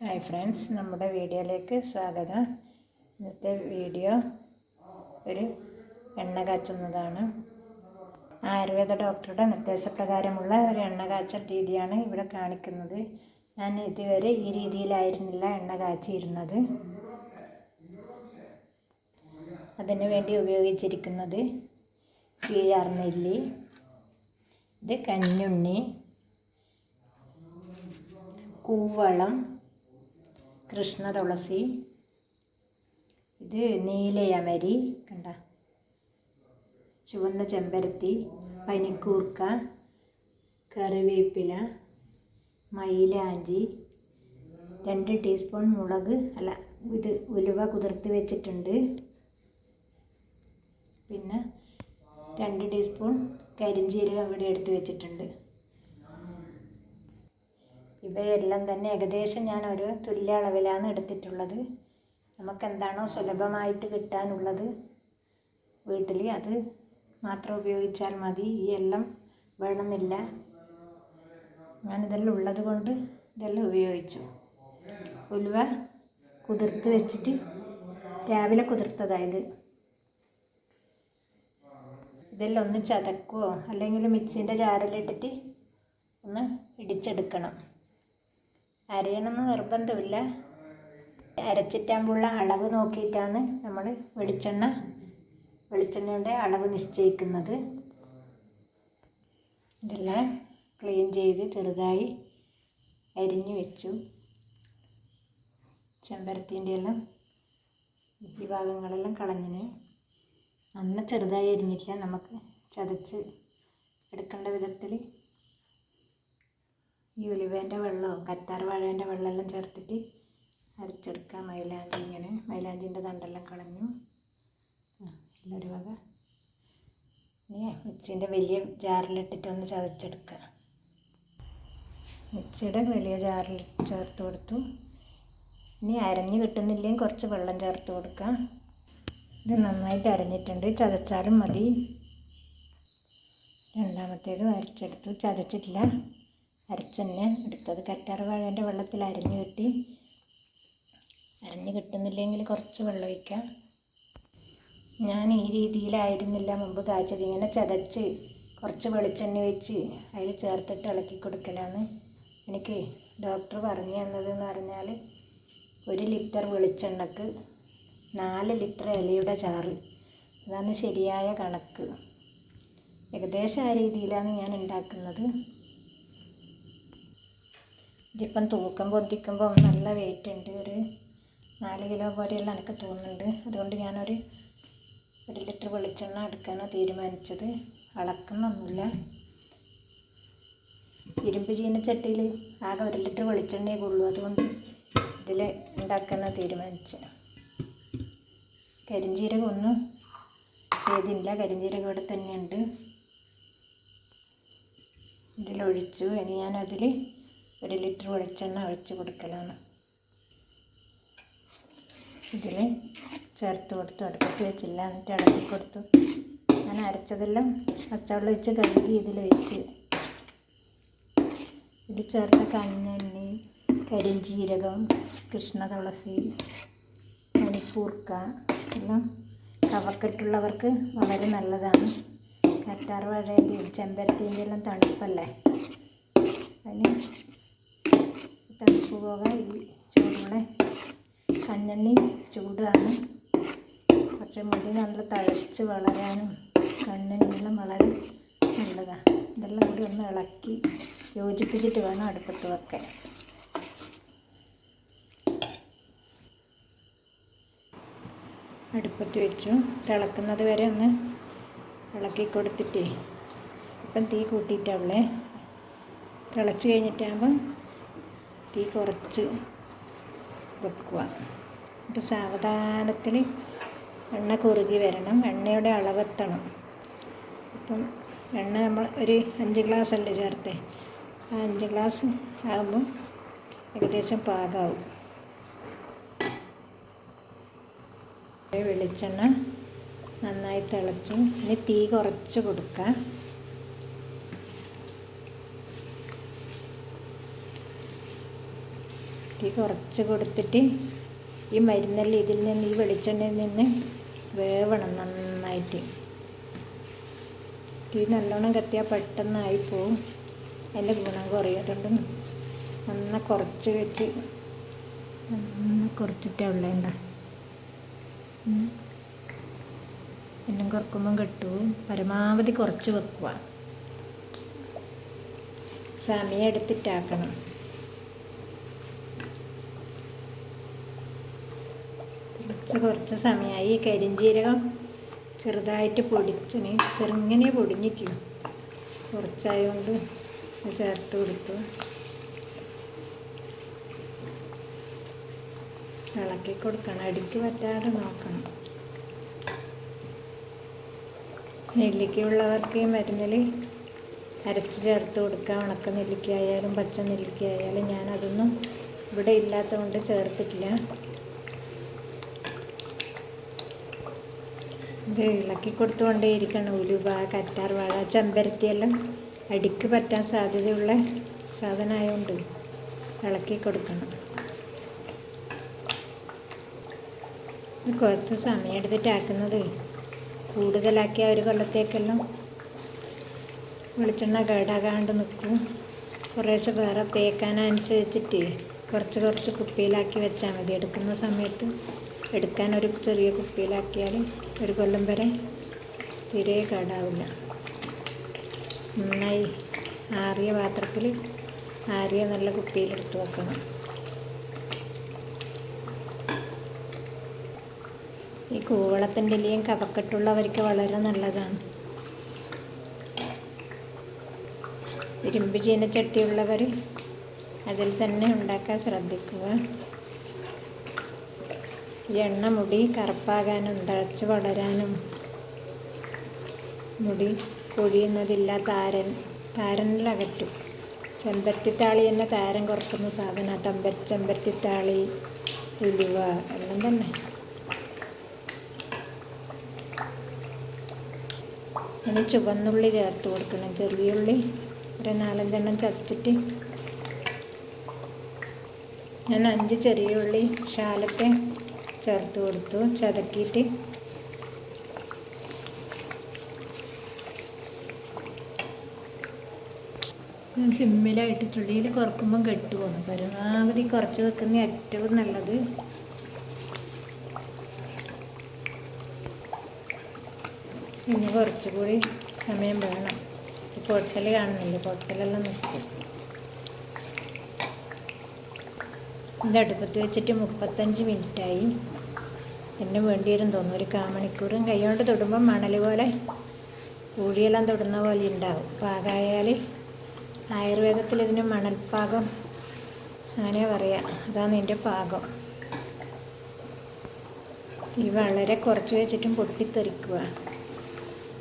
Hi friends നമ്മുടെ വീഡിയോയിലേക്ക് സ്വാഗതം. ഇന്നത്തെ വീഡിയോ ഒരു എണ്ണ കാച്ചുന്നതാണ്. ആയുർവേദ ഡോക്ടറുടെ നിർദ്ദേശപ്രകാരമുള്ള ഒരു എണ്ണ കാച്ചൽ രീതിയാണ് ഇവിടെ കാണിക്കുന്നത്. ഞാൻ ഇതുവരെ ഈ രീതിയിലായിരുന്നില്ല എണ്ണ കാച്ചിയിരുന്നത് അതിനു വേണ്ടി ഉപയോഗിച്ചിരിക്കുന്നത് കീഴാർനെല്ലി ഇത് കഞ്ഞുണ്ണി കൂവളം കൃഷ്ണ തുളസി. ഇത് നീലയമരി കണ്ട? ചുവന്ന ചെമ്പരത്തി പനിക്കൂർക്ക കറിവേപ്പില മൈലാഞ്ചി രണ്ട് ടീസ്പൂൺ മുളക് അല്ല ഇത് ഉലുവ കുതിർത്ത് വെച്ചിട്ടുണ്ട്. പിന്നെ രണ്ട് ടീസ്പൂൺ കരിഞ്ചീരകം ഇവിടെ എടുത്ത് വെച്ചിട്ടുണ്ട്. ഇവയെല്ലാം തന്നെ ഏകദേശം ഞാൻ ഒരു തുല്യ അളവിലാണ് എടുത്തിട്ടുള്ളത്. നമുക്ക് എന്താണോ സുലഭമായിട്ട് കിട്ടാനുള്ളത് വീട്ടിൽ അത് മാത്രം ഉപയോഗിച്ചാൽ മതി. ഈ എല്ലാം വേണമെന്നില്ല. ഞാനിതെല്ലാം ഉള്ളത് കൊണ്ട് ഇതെല്ലാം ഉപയോഗിച്ചു. ഉലുവ കുതിർത്ത് വെച്ചിട്ട് രാവിലെ കുതിർത്തതായത് ഇതെല്ലാം ഒന്ന് ചതക്കുവോ? അല്ലെങ്കിൽ മിക്സിന്റെ ജാറിലിട്ടിട്ട് ഒന്ന് ഇടിച്ചെടുക്കണം. അരയണമെന്ന് നിർബന്ധമില്ല. അരച്ചിട്ടാകുമ്പോഴുള്ള അളവ് നോക്കിയിട്ടാണ് നമ്മൾ വെളിച്ചെണ്ണ വെളിച്ചെണ്ണയുടെ അളവ് നിശ്ചയിക്കുന്നത്. ഇതെല്ലാം ക്ലീൻ ചെയ്ത് ചെറുതായി അരിഞ്ഞു വെച്ചു. ചെമ്പരത്തിന്റെ എല്ലാം ഈ ഭാഗങ്ങളെല്ലാം കളഞ്ഞിന്. അന്ന് ചെറുതായി അരിഞ്ഞില്ല നമുക്ക് ചതച്ച് എടുക്കേണ്ട വിധത്തിൽ ഈ ഉലുവേന്റെ വെള്ളമോ കറ്റാർ വാഴേന്റെ വെള്ളമെല്ലാം ചേർത്തിട്ട് അരച്ചെടുക്കാം. മൈലാഞ്ചി ഇങ്ങനെ മൈലാഞ്ചിന്റെ തണ്ടെല്ലാം കളഞ്ഞു. എല്ലാവരു വക. ഇനി മിക്സിന്റെ വലിയ ജാറിലിട്ടിട്ട് ഒന്ന് ചതച്ചെടുക്കുക. മിക്സിയുടെ വലിയ ജാറിൽ ചേർത്ത് കൊടുത്തു. ഇനി അരഞ്ഞ് കിട്ടുന്നില്ലെങ്കിൽ കുറച്ച് വെള്ളം ചേർത്ത് കൊടുക്കുക. ഇത് നന്നായിട്ട് അരഞ്ഞിട്ടുണ്ട്. ചതച്ചാലും മതി. രണ്ടാമത്തേത് അരച്ചെടുത്തു. ചതച്ചിട്ടില്ല. അരച്ചെന്നെ എടുത്തത്. കറ്റാർവാഴേന്റെ വെള്ളത്തിൽ അരിഞ്ഞു കെട്ടി. അരിഞ്ഞു കിട്ടുന്നില്ലെങ്കിൽ കുറച്ച് വെള്ളം ഒഴിക്കാം. ഞാൻ ഈ രീതിയിലായിരുന്നില്ല മുമ്പ് കാച്ചത്. ഇങ്ങനെ ചതച്ച് കുറച്ച് വെളിച്ചെണ്ണ ഒഴിച്ച് അതിൽ ചേർത്തിട്ട് ഇളക്കി കൊടുക്കലാണ്. എനിക്ക് ഡോക്ടർ പറഞ്ഞു തന്നതെന്ന് പറഞ്ഞാൽ ഒരു ലിറ്റർ വെളിച്ചെണ്ണക്ക് നാല് ലിറ്റർ ഇലയുടെ ചാറ്. അതാണ് ശരിയായ കണക്ക്. ഏകദേശം ആ രീതിയിലാണ് ഞാൻ ഉണ്ടാക്കുന്നത്. ഇതിപ്പം തൂക്കം പൊന്തിക്കുമ്പോൾ നല്ല വെയിറ്റ് ഉണ്ട്. ഒരു നാല് കിലോ പോലെയെല്ലാം എനിക്ക് തോന്നുന്നുണ്ട്. അതുകൊണ്ട് ഞാനൊരു ഒരു ലിറ്റർ വെളിച്ചെണ്ണ എടുക്കാനാണ് തീരുമാനിച്ചത്. അളക്കുന്നൊന്നുമില്ല. ഇരുമ്പ് ചീനച്ചട്ടിയിൽ ആകെ ഒരു ലിറ്റർ വെളിച്ചെണ്ണയേ ഉള്ളൂ. അതുകൊണ്ട് ഇതിൽ ഉണ്ടാക്കാനാണ് തീരുമാനിച്ചത് കരിഞ്ചീരകമൊന്നും ചെയ്തില്ല. കരിഞ്ചീരകം ഇവിടെ തന്നെയുണ്ട്. ഇതിലൊഴിച്ചു. ഇനി ഞാനതിൽ ഒരു ലിറ്റർ വെളിച്ചെണ്ണ ഒഴിച്ച് കൊടുക്കലാണ്. ഇതിൽ ചേർത്ത് കൊടുത്തു അടുപ്പത്ത് വെച്ചില്ല എന്നിട്ട് ഇളക്കി കൊടുത്തു. ഞാൻ അരച്ചതെല്ലാം പച്ചവെള്ളം ഒഴിച്ച് കഴുകി ഇതിലൊഴിച്ച് ഇതിൽ ചേർത്ത കണ്ണെണ്ണി കരിഞ്ചീരകം കൃഷ്ണ തുളസി മണിപ്പൂർക്ക എല്ലാം കവക്കെട്ടുള്ളവർക്ക് വളരെ നല്ലതാണ്. കറ്റാർ വാഴേന്റെയും ചെമ്പരത്തിന്റെ എല്ലാം തണുപ്പല്ലേ? അതിന് തണുപ്പ് പോകാൻ ഈ ചൂടുകളെ കണ്ണെണ്ണി ചൂടാണ്. പക്ഷേ മുടി നല്ല തഴച്ച് വളരാനും കണ്ണിനെല്ലാം വളരെ നല്ലതാണ് ഇതെല്ലാം കൂടി ഒന്ന് ഇളക്കി യോജിപ്പിച്ചിട്ട് വേണം അടുപ്പത്ത് വെക്കാൻ. അടുപ്പത്ത് വെച്ചു. തിളക്കുന്നത് വരെ ഒന്ന് ഇളക്കി കൊടുത്തിട്ടേ. ഇപ്പം തീ കൂട്ടിയിട്ടാവുള്ളേ തിളച്ച് കഴിഞ്ഞിട്ടാകുമ്പം തീ കുറച്ച് വെക്കുക എന്നിട്ട് സാവധാനത്തിന് എണ്ണ കുറുകി വരണം. എണ്ണയുടെ അളവെത്തണം അപ്പം എണ്ണ നമ്മൾ ഒരു അഞ്ച് ഗ്ലാസ് അല്ലേ ചേർത്തേ? ആ അഞ്ച് ഗ്ലാസ് ആകുമ്പം ഏകദേശം പാകാവും. വെളിച്ചെണ്ണ നന്നായി തിളച്ചു ഇനി തീ കുറച്ച് കൊടുക്കാം. തീ കുറച്ച് കൊടുത്തിട്ട് ഈ മരുന്നെല്ലാം ഇതിൽ നിന്ന് ഈ വെളിച്ചെണ്ണയിൽ നിന്ന് വേവണം നന്നായിട്ട്. തീ നല്ലോണം കത്തിയാൽ പെട്ടെന്നായി പോവും. അതിന്റെ ഗുണം കുറയാറുണ്ട് നന്ന കുറച്ച് വെച്ച് നന്ന കുറച്ചിട്ടേ ഉള്ളേണ്ട എന്നും കുറക്കുമ്പം കിട്ടൂ. പരമാവധി കുറച്ച് വെക്കുക. സമയം എടുത്തിട്ടാക്കണം. കുറച്ച് കുറച്ച് സമയമായി കരിഞ്ചീരകം ചെറുതായിട്ട് പൊടിച്ചിന് ചെറുങ്ങനെ പൊടിഞ്ഞിരിക്കും കുറച്ചായതുകൊണ്ട് ചേർത്ത് കൊടുത്തു. ഇളക്കി കൊടുക്കണം. അടിക്ക് പറ്റാതെ നോക്കണം. നെല്ലിക്കയുള്ളവർക്ക് ഈ മരുന്നിൽ അരച്ച് ചേർത്ത് കൊടുക്കാം. ഉണക്ക നെല്ലിക്ക ആയാലും പച്ച നെല്ലിക്ക ആയാലും ഞാനതൊന്നും ഇവിടെ ഇല്ലാത്തതുകൊണ്ട് ചേർത്തിട്ടില്ല. ഇത് ഇളക്കി കൊടുത്തുകൊണ്ടേയിരിക്കണം ഉലുവ കറ്റാർ വാഴ ചെമ്പരത്തിയെല്ലാം അടിക്ക് പറ്റാൻ സാധ്യതയുള്ള സാധനമായതുകൊണ്ട് ഇളക്കി കൊടുക്കണം. കുറച്ച് സമയം എടുത്തിട്ടാക്കുന്നത് കൂടുതലാക്കിയ ഒരു കൊല്ലത്തേക്കെല്ലാം വെളിച്ചെണ്ണ കേടാകാണ്ട് നിൽക്കും. കുറേശ്ശെ വേറെ തേക്കാനനുസരിച്ചിട്ട് കുറച്ച് കുറച്ച് കുപ്പിയിലാക്കി വെച്ചാൽ മതി. എടുക്കുന്ന സമയത്ത് എടുക്കാൻ ഒരു ചെറിയ കുപ്പിയിലാക്കിയാൽ ഒരു കൊല്ലം വരെ തീരെ കേടാവില്ല. നന്നായി ആറിയ പാത്രത്തിൽ ആറിയ നല്ല കുപ്പിയിലെടുത്ത് വെക്കണം. ഈ കൂവളത്തിന്റെ ഇലയും കവക്കെട്ടുള്ളവർക്ക് വളരെ നല്ലതാണ്. ഇരുമ്പ് ചീനച്ചട്ടിയുള്ളവർ അതിൽ തന്നെ ഉണ്ടാക്കാൻ ശ്രദ്ധിക്കുക. എണ്ണ മുടി കറുപ്പാകാനും തഴച്ച് വളരാനും മുടി പൊഴിയുന്നതില്ല താരൻ താരനിലകറ്റും ചെമ്പരത്തിത്താളി തന്നെ താരം കുറക്കുന്ന സാധനം തമ്പ ചെമ്പരത്തിത്താളി ഉലുവ എല്ലാം തന്നെ. ഇനി ചുവന്നുള്ളി ചേർത്ത് കൊടുക്കണം. ചെറിയ ഉള്ളി ഒരു നാലഞ്ചെണ്ണം ചതച്ചിട്ട് ഞാൻ അഞ്ച് ചെറിയ ഉള്ളി ശാലൊക്കെ ചേർത്ത് കൊടുത്തു ചതക്കിയിട്ട് സിമ്മിലായിട്ടിട്ടുള്ളിയിൽ കുറക്കുമ്പം കെട്ടു പോകുന്നു പരമാവധി കുറച്ച് വെക്കുന്ന ഏറ്റവും നല്ലത്. ഇനി കുറച്ചുകൂടി സമയം വേണം. പൊട്ടൽ കാണുന്നില്ല? പൊട്ടലെല്ലാം നിൽക്കും ഇത് അടുപ്പത്ത് വെച്ചിട്ട് മുപ്പത്തഞ്ച് മിനിറ്റായി. എന്നെ വേണ്ടി വരും തോന്നുന്നു. ഒരു കാമണിക്കൂറും കൈകൊണ്ട് തൊടുമ്പോൾ മണൽ പോലെ പൂഴിയെല്ലാം തൊടുന്ന പോലെ ഉണ്ടാവും. പാകമായാൽ ആയുർവേദത്തിൽ ഇതിന് മണൽപ്പാകം അങ്ങനെ പറയാം. അതാണ് എന്റെ പാകം. ഈ വളരെ കുറച്ച് വെച്ചിട്ടും പൊട്ടിത്തെറിക്കുക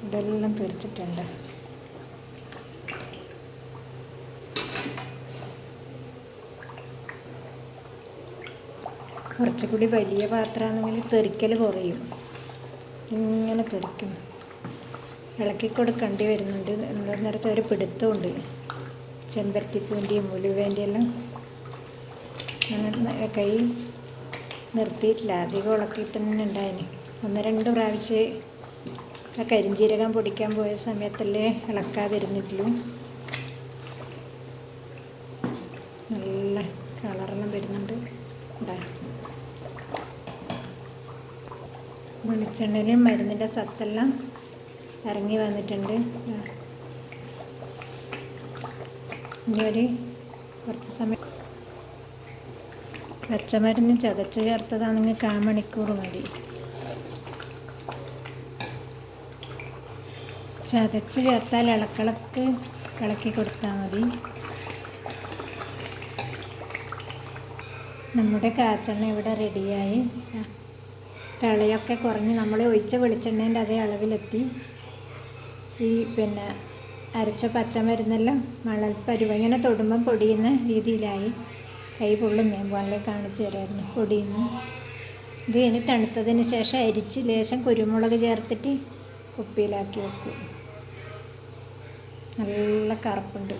ഇതെല്ലാം തെറിച്ചിട്ടുണ്ട്. കുറച്ചുകൂടി വലിയ പാത്രമാണെങ്കിൽ തെറിക്കൽ കുറയും. ഇങ്ങനെ തെറിക്കും. ഇളക്കി കൊടുക്കേണ്ടി വരുന്നുണ്ട്. എന്താണെന്ന് വെച്ചാൽ ഒരു പിടുത്തമുണ്ട് ചെമ്പരത്തിപ്പൂന്റെയും ഉലുവേന്റെ എല്ലാം അങ്ങനെ കൈ നിർത്തിയിട്ടില്ല. അധികം ഇളക്കിയിട്ട് തന്നെ ഉണ്ടായിന്. ഒന്ന് രണ്ട് പ്രാവശ്യം ആ കരിഞ്ചീരകം പൊടിക്കാൻ പോയ സമയത്തല്ലേ ഇളക്കാതിരുന്നിട്ടുള്ളൂ. നല്ല കളറെല്ലാം വെളിച്ചെണ്ണയിലും മരുന്നിന്റെ സത്തെല്ലാം ഇറങ്ങി വന്നിട്ടുണ്ട്. ഇനി കുറച്ച് സമയം പച്ചമരുന്ന് ചതച്ച് ചേർത്തതാണെങ്കിൽ കാ മണിക്കൂർ മതി. ചതച്ച് ചേർത്താൽ ഇളക്കിളക്ക് ഇളക്കി കൊടുത്താൽ മതി. നമ്മുടെ കാച്ചെണ്ണ ഇവിടെ റെഡിയായി തിളയൊക്കെ കുറഞ്ഞ് നമ്മൾ ഒഴിച്ച വെളിച്ചെണ്ണേന്റെ അതേ അളവിലെത്തി. ഈ പിന്നെ അരച്ച പച്ചമരുന്നെല്ലാം മണൽ പരുവ ഇങ്ങനെ തൊടുമ്പം പൊടിയുന്ന രീതിയിലായി. കൈ പൊള്ളും ഞാൻ കാണിച്ചു തരായിരുന്നു പൊടിയുന്നു. ഇത് ഇനി തണുത്തതിന് ശേഷം അരിച്ച് ലേശം കുരുമുളക് ചേർത്തിട്ട് കുപ്പിയിലാക്കി വെക്കും. നല്ല കറുപ്പുണ്ട്.